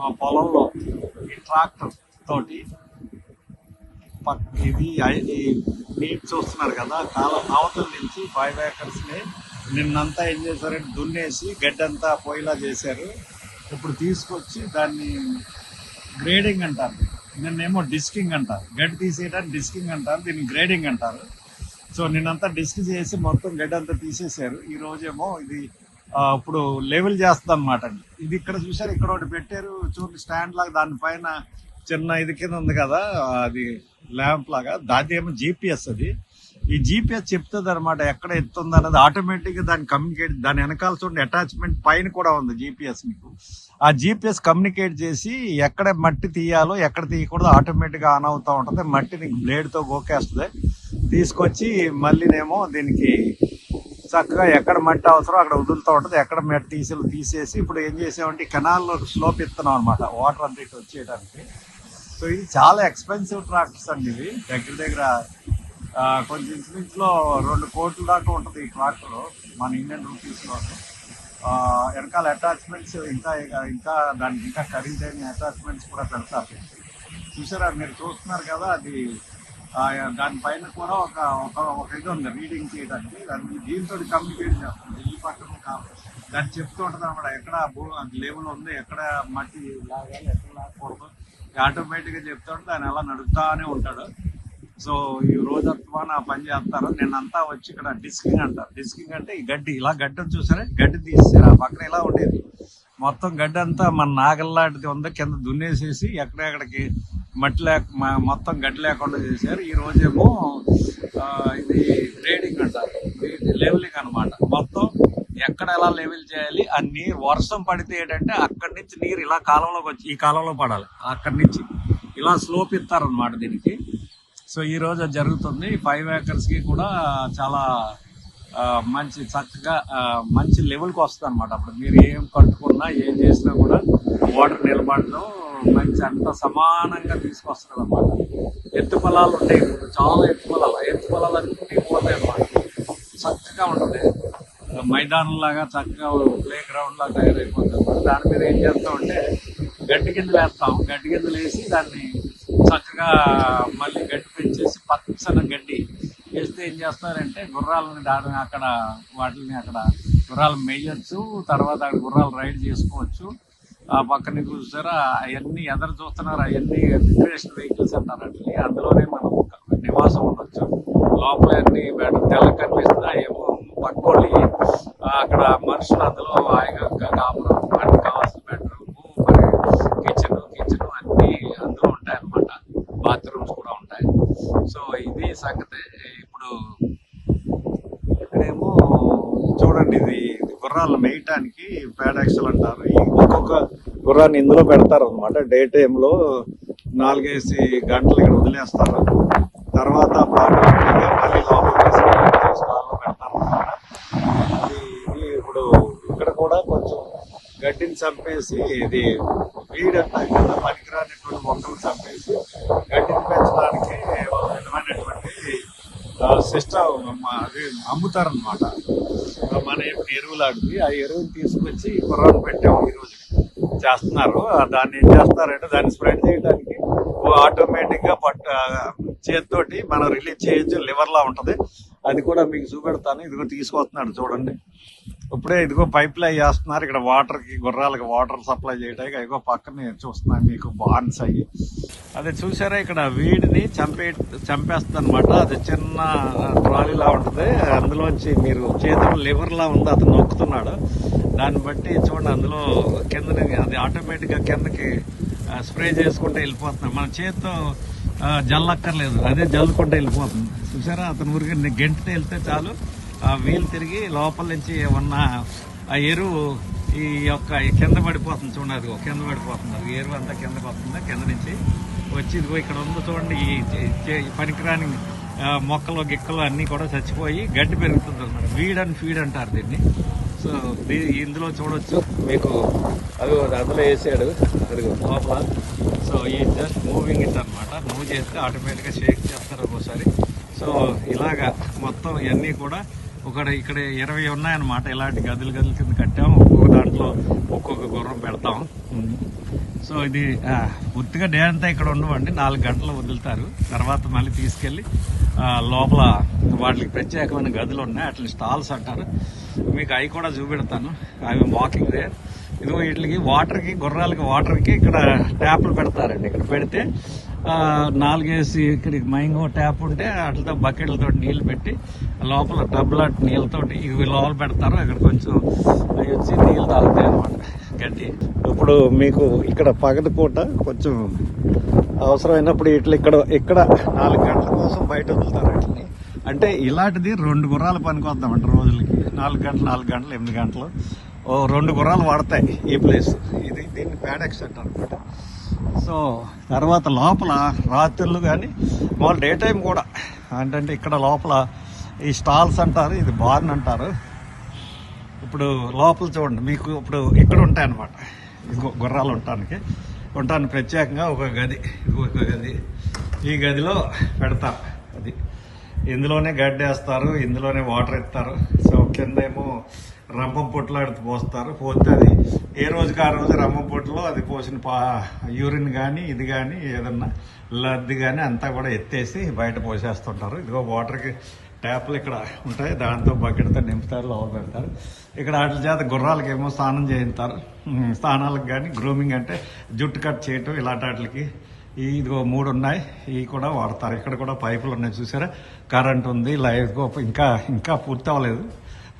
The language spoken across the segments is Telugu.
మా పొలంలో ఈ ట్రాక్టర్ తోటి ఇది ఐ- నీట్ చూస్తున్నారు కదా కాలం అవతల నుంచి ఫైవ్ ఏకర్స్ని నిన్నంతా ఏం చేశారంటే దున్నేసి గడ్డంతా పోయేలా చేశారు. ఇప్పుడు తీసుకొచ్చి దాన్ని గ్రేడింగ్ అంటారు. నిన్నేమో డిస్కింగ్ అంటారు. గడ్డి తీసేయడానికి డిస్కింగ్ అంటారు దీన్ని గ్రేడింగ్ అంటారు. సో నిన్నంతా డిస్క్ చేసి మొత్తం గడ్డి అంతా తీసేశారు. ఈ రోజేమో ఇది ఇప్పుడు లెవెల్ చేస్తుంది అనమాట ఇది ఇక్కడ చూసారు ఇక్కడ ఒకటి పెట్టారు చూడండి స్టాండ్ లాగా దానిపైన చిన్న ఇది కింద ఉంది కదా అది ల్యాంప్ లాగా దాది ఏమో జీపీఎస్ అది. ఈ జీపీఎస్ చెప్తుంది అనమాట ఎక్కడ ఎత్తుంది అన్నది ఆటోమేటిక్గా దాన్ని కమ్యూనికేట్ దాని వెనకాల చూడండి అటాచ్మెంట్ పైన కూడా ఉంది జీపీఎస్ మీకు. ఆ జీపీఎస్ కమ్యూనికేట్ చేసి ఎక్కడ మట్టి తీయాలో ఎక్కడ తీయకూడదు ఆటోమేటిక్గా ఆన్ అవుతూ ఉంటుంది. మట్టిని బ్లేడ్తో గోకేస్తుంది. తీసుకొచ్చి మళ్ళీనేమో దీనికి చక్కగా ఎక్కడ మట్టి అవసరం అక్కడ వదులుతూ ఉంటుంది. ఎక్కడ మట్టి తీసి తీసేసి ఇప్పుడు ఏం చేసామంటే కెనాల్లో స్లోప్ ఇస్తున్నాం అనమాట వాటర్ అంతా ఇటు వచ్చేయడానికి. సో ఇది చాలా ఎక్స్పెన్సివ్ ట్రాక్టర్స్ అండి ఇవి. దగ్గర దగ్గర కొంచెం ఇంచుమించులో రెండు కోట్ల దాకా ఉంటుంది ఈ ట్రాక్టర్ మన ఇండియన్ రూపీస్లో వెనకాల అటాచ్మెంట్స్ ఇంకా ఇంకా దానికి ఇంకా ఖరీదైన అటాచ్మెంట్స్ కూడా పెడతారు. చూసారా మీరు చూస్తున్నారు కదా అది దానిపైన కూడా ఒక ఒక ఒక ఇది ఉంది రీడింగ్ చేయడానికి. దాన్ని దీంతో కమ్యూనికేట్ చేస్తుంది ఇల్లు పక్కన కాబట్టి దాన్ని చెప్తూ ఉంటుంది అనమాట ఎక్కడ భూ లెవెల్ ఉంది ఎక్కడ మట్టి లాగాలి ఎక్కడ లాగకూడదు ఆటోమేటిక్గా చెప్తూ ఉంటే దాన్ని అలా నడుపుతానే ఉంటాడు. సో ఈ రోజంతా నా పని చేస్తారు నిన్నంతా వచ్చి ఇక్కడ డిస్కింగ్ అంటారు డిస్కింగ్ అంటే ఈ గడ్డి ఇలా గడ్డి ఉంది చూసారా? గడ్డి తీసేసారు. ఆ పక్కన ఇలా ఉండేది. మొత్తం గడ్డి అంతా మన నాగల్లాంటిది ఉందో కింద దున్నేసేసి ఎక్కడెక్కడికి మట్టి లేక మొత్తం గడ్డి లేకుండా చేశారు. ఈ రోజేమో ఇది గ్రేడింగ్ అంటారు. లెవెలింగ్ అనమాట మొత్తం ఎక్కడ ఎలా లెవెల్ చేయాలి ఆ నీరు వర్షం పడితే ఏంటంటే అక్కడి నుంచి నీరు ఇలా కాలంలోకి వచ్చి ఈ కాలంలో పడాలి. అక్కడి నుంచి ఇలా స్లోప్ ఇస్తారనమాట దీనికి. సో ఈ రోజు అది జరుగుతుంది. ఫైవ్ ఏకర్స్కి కూడా చాలా మంచి చక్కగా మంచి లెవెల్కి వస్తుంది అనమాట అప్పుడు. మీరు ఏం కట్టుకున్నా ఏం చేసినా కూడా వాటర్ నిలబడడం మంచి అంత సమానంగా తీసుకొస్తారు అనమాట ఎత్తు పొలాలు ఉంటాయి. చాలా ఎత్తు పొలాలు. ఎత్తు పొలాలు అన్నీ పోతాయి అనమాట చక్కగా ఉంటుంది. మైదానం లాగా చక్కగా ప్లే గ్రౌండ్ లాగా తయారైపోతుంది దాని మీద ఏం చేస్తాం అంటే గడ్డి కిందలు వేస్తాం. గడ్డి కిందలు వేసి దాన్ని చక్కగా మళ్ళీ గడ్డి పెంచేసి పచ్చని గడ్డి వేస్తే ఏం చేస్తారంటే గుర్రాలని దాని అక్కడ వాటిని అక్కడ గుర్రాలు మేయచ్చు తర్వాత అక్కడ గుర్రాలు రైడ్ చేసుకోవచ్చు. పక్కన చూసారా అవన్నీ ఎదరు చూస్తున్నారు అవన్నీ రిక్రియేషన్ వెహికల్స్ అంటారు అట్లా అందులోనే మనం నివాసం ఉండొచ్చు. లోపల అన్ని బెటర్ తెల్ల కనిపిస్తుందా. ఏమో పక్కోళ్ళి అక్కడ మనుషులు అందులో హాయిగా కా- కాపురం మనకి కావాల్సిన బెడ్రూమ్ మరి కిచెన్ కిచెన్ అన్ని అందులో ఉంటాయి అన్నమాట బాత్రూమ్స్ కూడా ఉంటాయి. సో ఇది సంగతి ఇప్పుడు ఇక్కడేమో చూడండి ఇది ఇది గుర్రాలు మేయటానికి పేడాక్సల్ అంటారు. ఒక్కొక్క గుర్రాన్ని ఇందులో పెడతారు అనమాట డే టైంలో నాలుగేసి గంటలు ఇక్కడ వదిలేస్తారు. తర్వాత మళ్ళీ లోపల స్టాల్లో పెడతారు అది ఇది ఇప్పుడు ఇక్కడ కూడా కొంచెం గడ్డిని చంపేసి ఇది వీడ్ కింద పనికిరానటువంటి మొక్కలు చంపేసి గడ్డిని పెంచడానికి విధమైనటువంటి సిస్టమ్ అది అమ్ముతారనమాట మన ఇప్పుడు ఎరువులాంటిది ఆ ఎరువులు తీసుకొచ్చి పొరాలు పెట్టాము ఈరోజు చేస్తున్నారు. దాన్ని ఏం చేస్తారంటే దాన్ని స్ప్రెడ్ చేయడానికి ఆటోమేటిక్గా పట్ట చేతితోటి మనం రిలీజ్ చేయొచ్చు. లివర్ లా ఉంటది. అది కూడా మీకు చూపెడతాను. ఇదిగో తీసుకొస్తున్నాడు చూడండి. ఇప్పుడే ఇదిగో పైప్ లైన్ చేస్తున్నారు ఇక్కడ వాటర్కి గుర్రాలకి వాటర్ సప్లై చేయడానికి ఇదిగో పక్కన చూస్తున్నాను మీకు బాన్స్ అయ్యి. అదే చూసారా ఇక్కడ వీడిని చంపే చంపేస్తుంది అనమాట అది చిన్న ట్రాలీలా ఉంటుంది. అందులోంచి మీరు చేతిలో లివర్ లా ఉంది. అతను నొక్కుతున్నాడు. దాన్ని బట్టి చూడండి అందులో కింద అది ఆటోమేటిక్గా కిందకి స్ప్రే చేసుకుంటే వెళ్ళిపోతున్నాం మన చేతితో జల్లక్కర్లేదు. అదే జల్లుకుంటే వెళ్ళిపోతుంది. చూసారా? అతను ఊరికి గెంటితే వెళ్తే చాలు. వీలు తిరిగి లోపల నుంచి ఏమన్నా ఆ ఎరువు ఈ యొక్క కింద పడిపోతుంది చూడండి అదిగో కింద పడిపోతుంది. అది ఎరువు అంతా కిందకు వస్తుంది కింద నుంచి వచ్చి ఇదిగో ఇక్కడ ఉంది చూడండి ఈ చే- పనికిరాని మొక్కలు గిక్కలు అన్నీ కూడా చచ్చిపోయి గడ్డి పెరుగుతుంది అనమాట వీడ్ అండ్ ఫీడ్ అంటారు దీన్ని. సో ఇందులో చూడొచ్చు. మీకు అది అందులో వేసాడు. అదిగో లోపల. సో ఈ జస్ట్ మూవింగ్ ఇట్ అనమాట మూవ్ చేస్తే ఆటోమేటిక్గా షేక్ చేస్తారు ఒకసారి సో ఇలాగా మొత్తం ఇవన్నీ కూడా ఒకడ ఇక్కడ ఇరవై ఉన్నాయన్నమాట. ఇలాంటి గదులు గదుల కింద కట్టాము. ఒక్కొక్క దాంట్లో ఒక్కొక్క గుర్రం పెడతాం. సో ఇది పూర్తిగా డే అంతా ఇక్కడ ఉండవండి. నాలుగు గంటలు వదులుతారు. తర్వాత మళ్ళీ తీసుకెళ్ళి లోపల వాటికి ప్రత్యేకమైన గదులు ఉన్నాయి. అట్లా స్టాల్స్ అంటారు. మీకు అవి కూడా చూపెడతాను. అవి వాకింగ్ దే. ఇదిగో వీటికి వాటర్కి గుర్రాలకి వాటర్కి ఇక్కడ ట్యాప్లు పెడతారండి. ఇక్కడ పెడితే నాలుగేసి ఇక్కడ మైంగో ట్యాప్ ఉంటే వాటితో బకెట్లతో నీళ్ళు పెట్టి లోపల టబ్ల నీళ్ళతోటి ఇవి లోపల పెడతారు. అక్కడ కొంచెం అవి వచ్చి నీళ్ళు తాగుతాయి అనమాట గడ్డి. ఇప్పుడు మీకు ఇక్కడ పగటి పూట కొంచెం అవసరమైనప్పుడు ఇట్లా ఇక్కడ ఇక్కడ నాలుగు గంటల కోసం బయట వదులుతారు వీటిని. అంటే ఇలాంటిది రెండు గుర్రాలు పనికొద్దామంట రోజులకి. నాలుగు గంటలు నాలుగు గంటలు ఎనిమిది గంటలు. ఓ రెండు గుర్రాలు వాడతాయి ఈ ప్లేస్. ఇది దీన్ని ప్యాడెక్స్ అంటారు అనమాట సో తర్వాత లోపల రాత్రులు కానీ మామూలు డే టైం కూడా. ఏంటంటే ఇక్కడ లోపల ఈ స్టాల్స్ అంటారు ఇది బార్న్ అంటారు. ఇప్పుడు లోపల చూడండి మీకు ఇప్పుడు ఇక్కడ ఉంటాయన్నమాట. ఇదిగో గుర్రాలు ఉండటానికి. ఉండటానికి ప్రత్యేకంగా ఒక గది ఇదిగో ఒక గది. ఈ గదిలో పెడతారు అది. ఇందులోనే గడ్డి వేస్తారు ఇందులోనే వాటర్ ఎత్తారు సో కింద ఏమో రంపం పొట్లు అడిగి పోస్తారు. పోతే అది ఏ రోజుకి ఆ రోజు రంపం పొట్టులో అది పోసిన పా యూరిన్ కానీ ఇది కానీ ఏదన్నా లద్ది కానీ అంతా కూడా ఎత్తేసి బయట పోసేస్తుంటారు. ఇదిగో వాటర్కి ట్యాప్లు ఇక్కడ ఉంటాయి. దాంతో బకెట్తో నింపుతారు లోపల పెడతారు. ఇక్కడ వాటి చేత గుర్రాలకి ఏమో స్నానం చేయిస్తారు స్నానాలకు కానీ గ్రూమింగ్ అంటే జుట్టు కట్ చేయటం ఇలాంటి వాటికి ఈ ఇదిగో మూడు ఉన్నాయి. ఇవి కూడా వాడతారు. ఇక్కడ కూడా పైపులు ఉన్నాయి. చూసారా? కరెంట్ ఉంది లైఫ్ ఇంకా ఇంకా పూర్తి అవ్వలేదు.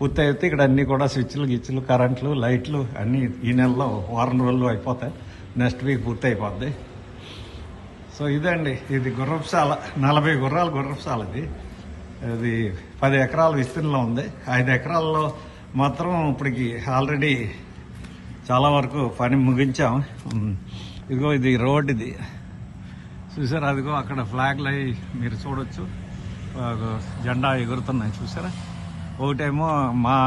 పూర్తి అయితే ఇక్కడ అన్ని కూడా స్విచ్లు గిచ్చులు కరెంట్లు లైట్లు అన్నీ ఈ నెలలో వారం రోజులు అయిపోతాయి. నెక్స్ట్ వీక్ పూర్తి అయిపోద్ది సో ఇదండి ఇది గుర్రపుశాల నలభై గుర్రాల గుర్రపుశాల ఇది. ఇది పది ఎకరాల విస్తీర్ణంలో ఉంది. ఐదు ఎకరాల్లో మాత్రం ఇప్పటికి ఆల్రెడీ చాలా వరకు పని ముగించాం. ఇదిగో ఇది రోడ్ ఇది. చూసారా? అదిగో అక్కడ ఫ్లాగ్లు అవి మీరు చూడొచ్చు. జెండా ఎగురుతున్నాయి. చూసారా? ఒకటేమో మా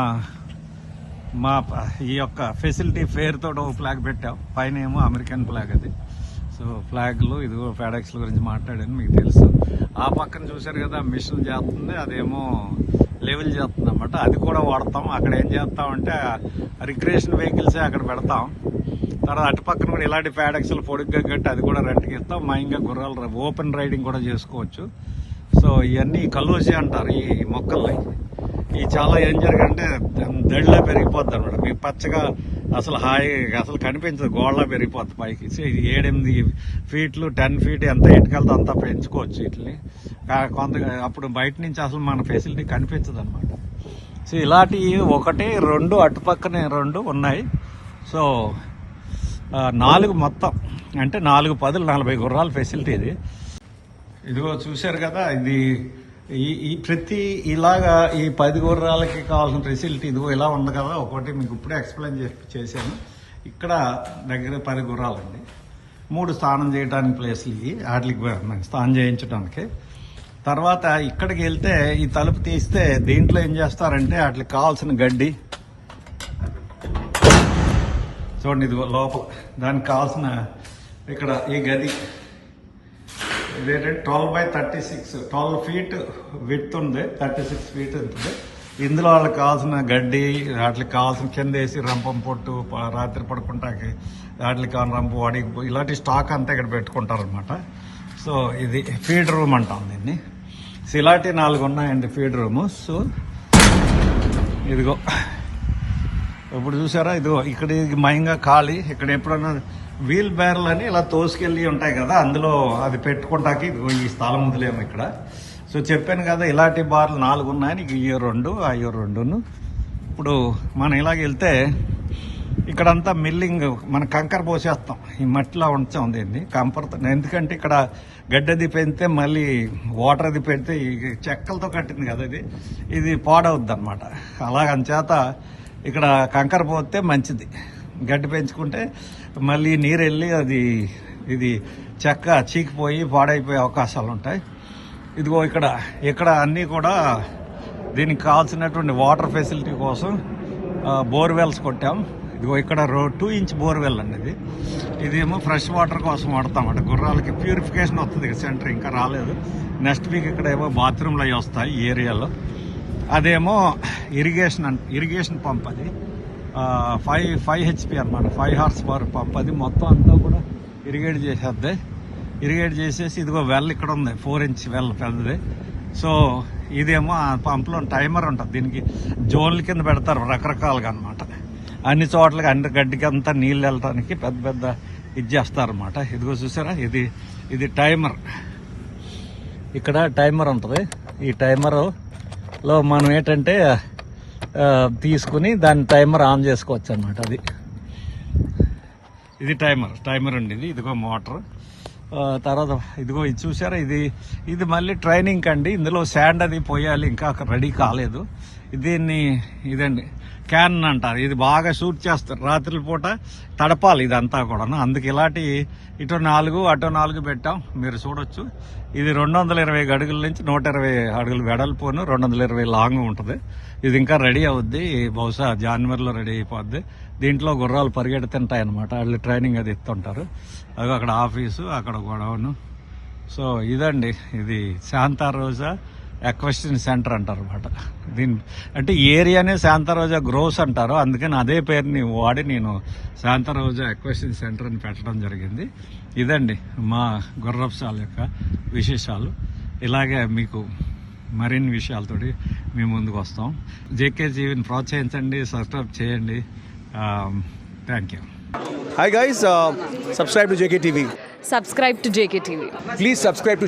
మా ఈ యొక్క ఫెసిలిటీ ఫేర్తో ఒక ఫ్లాగ్ పెట్టాం. పైన ఏమో అమెరికన్ ఫ్లాగ్ అది. సో ఫ్లాగ్లు ఇదిగో ఫ్యాడక్స్ల గురించి మాట్లాడాను మీకు తెలుసు. ఆ పక్కన చూశారు కదా మిషన్ చేస్తుంది అదేమో లెవెల్ చేస్తుంది అనమాట అది కూడా వాడతాం. అక్కడ ఏం చేస్తామంటే రిక్రియేషన్ వెహికల్సే అక్కడ పెడతాం. తర్వాత అటు పక్కన కూడా ఇలాంటి ఫ్యాడక్స్లు పొడుగ్గా కట్టి అది కూడా రెంట్కి ఇస్తాం. మైంగా గుర్రాలు ఓపెన్ రైడింగ్ కూడా చేసుకోవచ్చు. సో ఇవన్నీ కలోసి అంటారు ఈ మొక్కల్ని. ఈ చాలా ఏం జరిగంటే దడిలో పెరిగిపోద్ది అనమాట మీకు పచ్చగా అసలు హాయి అసలు కనిపించదు గోడలా పెరిగిపోద్ది పైకి. సో ఇది ఏడెనిమిది ఫీట్లు టెన్ ఫీట్ ఎంత ఇటుకలతో అంత పెంచుకోవచ్చు వీటిని. కొంత అప్పుడు బయట నుంచి అసలు మన ఫెసిలిటీ కనిపించదు అనమాట సో ఇలాంటివి ఒకటి రెండు అటుపక్కనే రెండు ఉన్నాయి. సో నాలుగు మొత్తం. అంటే నాలుగు పదులు నలభై గుర్రాల ఫెసిలిటీ ఇది. ఇదిగో చూశారు కదా ఇది ఈ ఈ ప్రతి ఇలాగా ఈ పది గుర్రాలకి కావాల్సిన ఫెసిలిటీ ఇదిగో ఇలా ఉంది కదా ఒకటి మీకు ఇప్పుడే ఎక్స్ప్లెయిన్ చేసి చేశాను. ఇక్కడ దగ్గర పది గుర్రాలండి. మూడు స్నానం చేయడానికి ప్లేస్లు ఇవి వాటికి స్నానం చేయించడానికి తర్వాత ఇక్కడికి వెళ్తే ఈ తలుపు తీస్తే దీంట్లో ఏం చేస్తారంటే వాటికి కావాల్సిన గడ్డి. చూడండి ఇదిగో లోపల. దానికి కావాల్సిన ఇక్కడ ఈ గది. ఇదేంటంటే twelve by thirty six twelve feet with ఉంది. థర్టీ సిక్స్ ఫీట్ ఉంటుంది ఇందులో వాళ్ళకి కావాల్సిన గడ్డి వాటికి కావాల్సిన కింద వేసి రంపం పొట్టు రాత్రి పడుకుంటాకి వాటికి కావాలని రంపు వాడికి ఇలాంటి స్టాక్ అంతా ఇక్కడ పెట్టుకుంటారనమాట సో ఇది ఫీడ్ రూమ్ అంటాం దీన్ని. సో ఇలాంటి నాలుగు ఉన్నాయండి ఫీడ్ రూము సో ఇదిగో ఇప్పుడు చూసారా? ఇదిగో ఇక్కడ మయంగా ఖాళీ. ఇక్కడ ఎప్పుడన్నా వీల్ బ్యారల్ అని ఇలా తోసుకెళ్ళి ఉంటాయి కదా అందులో అది పెట్టుకుంటాకి ఈ స్థలం వదిలేము ఇక్కడ. సో చెప్పాను కదా ఇలాంటి బార్లు నాలుగు ఉన్నాయని ఇక రెండు అయ్యో రెండును. ఇప్పుడు మనం ఇలాగ వెళ్తే ఇక్కడంతా మిల్లింగ్ మన కంకర పోసేస్తాం. ఈ మట్టిలో ఉంచాం దీన్ని కంపర్ ఎందుకంటే ఇక్కడ గడ్డది పెంచితే మళ్ళీ వాటర్ అది పెడితే ఈ చెక్కలతో కట్టింది కదా ఇది ఇది పాడవుద్ది అనమాట అలాగంచేత ఇక్కడ కంకర పోతే మంచిది. గడ్డి పెంచుకుంటే మళ్ళీ నీరు వెళ్ళి అది ఇది చెక్క చీకిపోయి పాడైపోయే అవకాశాలు ఉంటాయి ఇదిగో ఇక్కడ ఇక్కడ అన్నీ కూడా దీనికి కావాల్సినటువంటి వాటర్ ఫెసిలిటీ కోసం బోర్వెల్స్ కొట్టాం. ఇదిగో ఇక్కడ రో టూ ఇంచ్ బోర్వెల్ అండి ఇది ఇదేమో ఫ్రెష్ వాటర్ కోసం వాడతాం అంటే గుర్రాలకి ప్యూరిఫికేషన్ వస్తుంది సెంటర్ ఇంకా రాలేదు. నెక్స్ట్ వీక్ ఇక్కడ ఏమో బాత్రూమ్లు అవి వస్తాయి ఈ ఏరియాలో. అదేమో ఇరిగేషన్ అంట ఇరిగేషన్ పంప్ అది. ఫైవ్ ఫైవ్ హెచ్పి అనమాట ఫైవ్ హార్స్ పవర్ పంప్ అది మొత్తం అంతా కూడా ఇరిగేట్ చేసేద్ది. ఇరిగేట్ చేసేసి ఇదిగో వెల్ ఇక్కడ ఉంది. ఫోర్ ఇంచ్ వెల్ పెద్దది. సో ఇదేమో ఆ పంపులో టైమర్ ఉంటుంది. దీనికి జోన్ల కింద పెడతారు రకరకాలుగా అనమాట అన్ని చోట్లకి అన్ని గడ్డికి అంతా నీళ్ళు వెళ్ళటానికి పెద్ద పెద్ద ఇది చేస్తారన్నమాట. ఇదిగో చూసారా? ఇది ఇది టైమర్ ఇక్కడ టైమర్ ఉంటుంది. ఈ టైమర్లో మనం ఏంటంటే తీసుకుని దాని టైమర్ ఆన్ చేసుకోవచ్చు అనమాట అది. ఇది టైమర్ టైమర్ ఉండేది ఇదిగో మోటార్. తర్వాత ఇదిగో ఇది చూసారా ఇది ఇది మళ్ళీ ట్రైనింగ్ అండి ఇందులో శాండ్ అది పోయాలి ఇంకా రెడీ కాలేదు. దీన్ని ఇదండి. క్యాన్ అంటారు. ఇది బాగా షూట్ చేస్తారు. రాత్రి పూట తడపాలి ఇదంతా కూడా అందుకు ఇలాంటి ఇటు నాలుగు అటు నాలుగు పెట్టాం. మీరు చూడొచ్చు. ఇది రెండు వందల ఇరవై అడుగుల నుంచి నూట ఇరవై అడుగులు వెడల్పోను రెండు వందల ఇరవై లాంగ్ ఉంటుంది. ఇది ఇంకా రెడీ అవుద్ది. బహుశా జనవరిలో రెడీ అయిపోద్ది. దీంట్లో గుర్రాలు పరిగెడుతుంటాయి అనమాట వాళ్ళు ట్రైనింగ్ అది ఇస్తుంటారు. అవి అక్కడ ఆఫీసు అక్కడ గొడవను. సో ఇదండి. ఇది శాంతారోజా ఎక్వెస్టిన్ సెంటర్ అంటారు అనమాట దీని అంటే ఈ ఏరియానే శాంతారోజా గ్రోస్ అంటారు. అందుకని అదే పేరుని వాడి నేను శాంతారోజా ఎక్వెస్టిన్ సెంటర్ అని పెట్టడం జరిగింది. ఇదండి మా గుర్రప్సాల యొక్క విశేషాలు. ఇలాగే మీకు మరిన్ని విషయాలతోటి మీ ముందుకు వస్తాం. జేకే జీవిని ప్రోత్సహించండి సబ్స్క్రైబ్ చేయండి. Thank you. Hi guys, uh, subscribe to JKTV. Subscribe to JK TV Please subscribe to